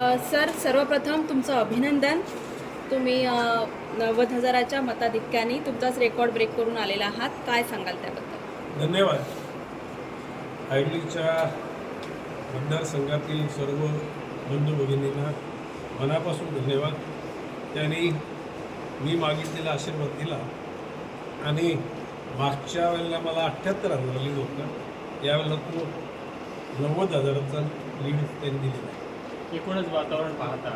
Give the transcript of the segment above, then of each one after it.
Sir सर्वप्रथम तुमचं अभिनंदन. तुम्ही नव्वद हजाराच्या मताधिक्याने तुमचाच रेकॉर्ड ब्रेक करून आलेला आहात. काय सांगाल त्याबद्दल? धन्यवाद. आयडलीच्या मतदारसंघातील सर्व बंधू भगिनींना मनापासून धन्यवाद. त्यांनी मी मागितलेला आशीर्वाद दिला आणि मागच्या वेळेला मला अठ्ठ्याहत्तर हजार लीड होता. यावेळेला तो नव्वद हजाराचा लीड त्यांनी दिलेला आहे. एकूणच वातावरण पाहता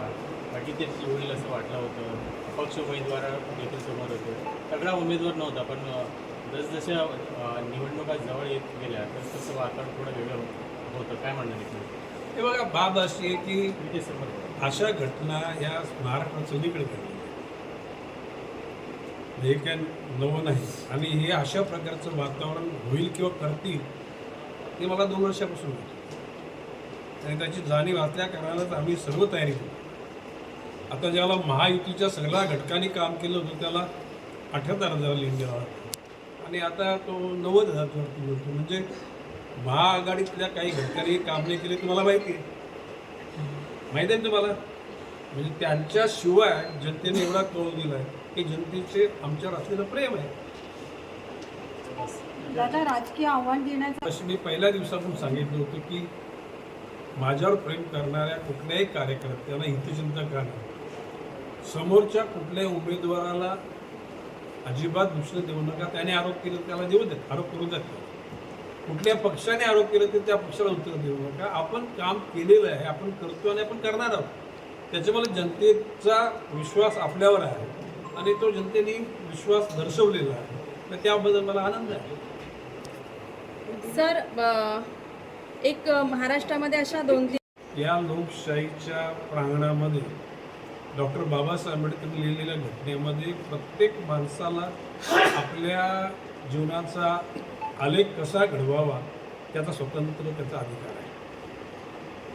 बाकी ते होईल असं वाटलं होतं. अपक्ष उमेदवार देखील समोर होते. सगळा उमेदवार नव्हता पण जसजशा निवडणुका जवळ येत गेल्या तस तसं वातावरण थोडं वेगळं होतं. होतं काय म्हणणार तुम्ही? हे बघा बाब अशी आहे की ते समोर होतं. अशा घटना या महाराष्ट्रात सगळीकडे घडल्या हे काय नवं नाही. आणि हे अशा प्रकारचं वातावरण होईल किंवा करतील ते मला दोन वर्षापासून वाटतं आणि त्याची जाणीव असल्या कारणानंच आम्ही सर्व तयारी केली. आता ज्याला महायुतीच्या सगळ्या घटकांनी काम केलं होतं त्याला अठ्याहत्तर हजार लागतं. आणि आता तो नव्वद हजारवरती बोलतो. म्हणजे महाआघाडीतल्या काही घटकांनी काम नाही केले तुम्हाला माहिती आहे. माहिती आहे ना तुम्हाला? म्हणजे त्यांच्याशिवाय जनतेने एवढा कौल दिला आहे की जनतेचे आमच्यावर असलेलं प्रेम आहे. दादा राजकीय आव्हान देण्याचा मी पहिल्या दिवसापासून सांगितलं होतं की माझ्यावर प्रेम करणाऱ्या कुठल्याही कार्यकर्त्याला हितचिंता का नाही समोरच्या कुठल्याही उमेदवाराला अजिबात दुसरं देऊ नका. त्याने आरोप केला त्याला देऊ देत. आरोप करू देत कुठल्या पक्षाने आरोप केला तर त्या पक्षाला उत्तर देऊ नका. आपण काम केलेलं आहे. आपण करतो आणि आपण करणार आहोत. त्याच्यामुळे जनतेचा विश्वास आपल्यावर आहे आणि तो जनतेने विश्वास दर्शवलेला आहे. तर त्याबद्दल मला आनंद आहे. सर एक महाराष्ट्रामध्ये अशा दोन तीन या लोकशाहीच्या प्रांगणामध्ये डॉक्टर बाबासाहेब आंबेडकर लिहिलेल्या घटनेमध्ये प्रत्येक माणसाला आपल्या जीवनाचा आलेख कसा घडवावा त्याचा स्वतंत्र त्याचा अधिकार आहे.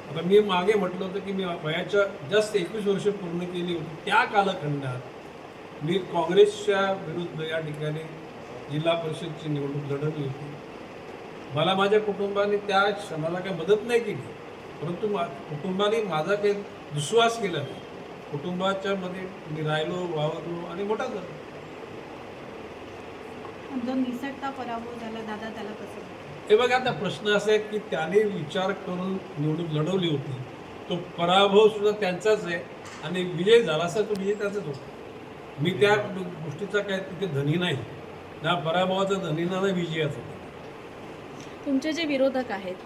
आता मी मागे म्हटलं होतं की मी वयाच्या जास्त एकवीस वर्ष पूर्ण केली होती. त्या कालखंडात मी काँग्रेसच्या विरुद्ध या ठिकाणी जिल्हा परिषदची निवडणूक लढवली होती. मला माझ्या कुटुंबाने त्या क्षणाला काही मदत नाही केली. परंतु मा कुटुंबाने माझा काही विश्वास केला नाही. कुटुंबाच्या मध्ये मी राहिलो वावरलो आणि मोठा झालो. जो निसटता पराभव झाला दादा त्याला कसं हे बघा आता प्रश्न असा आहे की त्याने विचार करून निवडणूक लढवली होती. तो पराभव सुद्धा त्यांचाच आहे आणि विजय झाला असा तो विजय त्याचाच होता. मी त्या गोष्टीचा काय तिथे धनी नाही. ना पराभवाचा धनी ना ना विजयाचा. तुमचे जे विरोधक आहेत